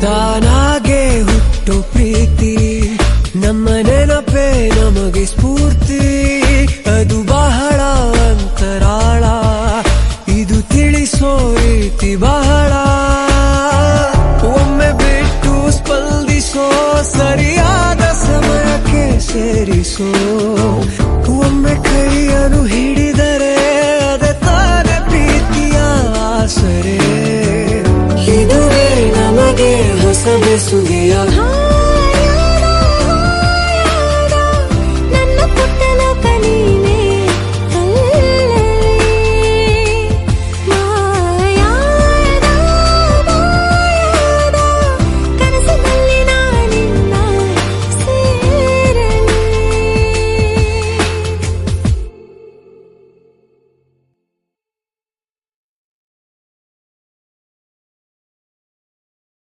ತಾನಾಗೆ ಹುಟ್ಟು ಪ್ರೀತಿ. ನಮ್ಮ ನೆನಪೆ ನಮಗೆ ಸ್ಫೂರ್ತಿ. ಅದು ಬಹಳ ಅಂತರಾಳ. ಇದು ತಿಳಿಸೋ ರೀತಿ ಬಹಳ. ಒಮ್ಮೆ ಬಿಟ್ಟು ಸ್ಪಂದಿಸೋ ಸರಿಯಾದ ಸಮಯಕ್ಕೆ ಸೇರಿಸೋ. ಒಮ್ಮೆ ಕೈಯನ್ನು cabeça um dia. Ah.